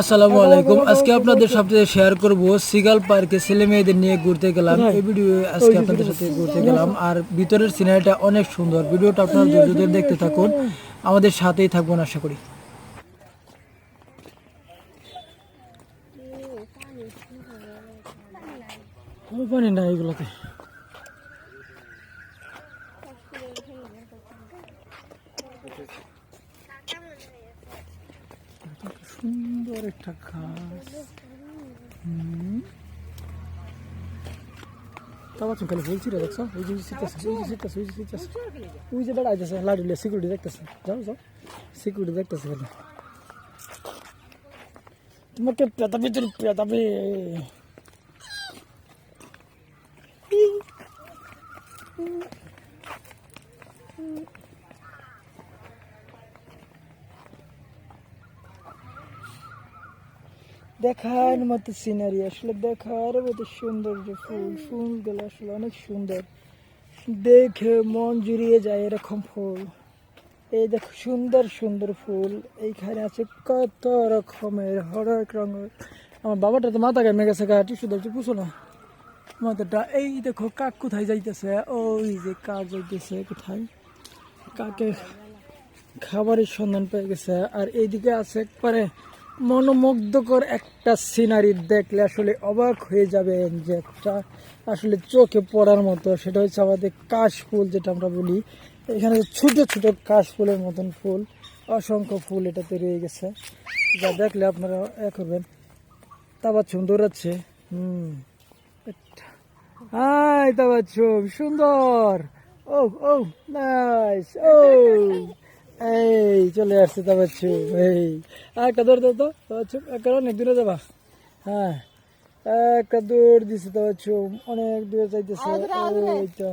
আসসালামু আলাইকুম। আজকে আপনাদের সাথে শেয়ার করব সিগাল পার্কে ছেলে মেয়েদের নিয়ে ঘুরতে গেলাম। এই ভিডিও আজকে আপনাদের সাথে ঘুরতে গেলাম। আর ভিতরের সিনারিটা অনেক সুন্দর। ভিডিওটা আপনারা ধৈর্য ধরে দেখতে থাকুন। আমাদের সাথেই থাকবেন আশা করি। পানি না এগুলোতে। সুন্দর একটা ঘাস। তাও আছো খালি বলছি রে, দেখছ? ওই যে সিটাছে ওই যে সিটাছে ওই যে সিটাছে ওই দেখার মতো সিনারি আসলে দেখার মতো সুন্দর যে ফুল, ফুলগুলো আসলে অনেক সুন্দর। দেখে মন জুড়িয়ে যায় এরকম ফুল। এই দেখো, সুন্দর সুন্দর ফুল। এইখানে আছে কত রকমের হরেক রঙের। আমার বাবাটা তো মাথা ঘেমে গেছে, গা টিসু ধরছে পুষো না? মাথাটা, এই দেখো, কাক কোথায় যাইতেছে? ওই যে কাক যাইতেছে কোথায়? কাকে খাবারের সন্ধান পেয়ে গেছে। আর এইদিকে আছে একবারে মনোমুগ্ধকর একটা সিনারি দেখলে আসলে অবাক হয়ে যাবেন যে একটা আসলে চোখে পড়ার মতো। সেটা হচ্ছে আমাদের কাশ ফুল যেটা আমরা বলি। এখানে ছোট ছোট কাশ ফুলের মতন ফুল, অসংখ্য ফুল এটাতে রয়ে গেছে। যা দেখলে আপনারা এ করবেন। তাবাচ্ছুম দৌড়াচ্ছে। হুম। হাই তাবাচ্ছুম সুন্দর। ও ও নাইস ও এই চলে আসছে তা তাবাচ্ছু এই। একটা দৌড় দাও তো তাবাচ্ছু একটা অনেক দূরে যাবা। হ্যাঁ একটা দৌড় দিছে তাবাচ্ছু অনেক দূরে যাইতেছে। ওই তো।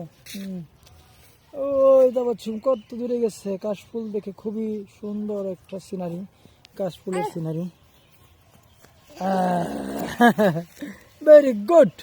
ওই তাবাচ্ছু কত দূরে গেছে। কাশফুল দেখে খুবই সুন্দর একটা সিনারি কাশফুলের সিনারি ভেরি গুড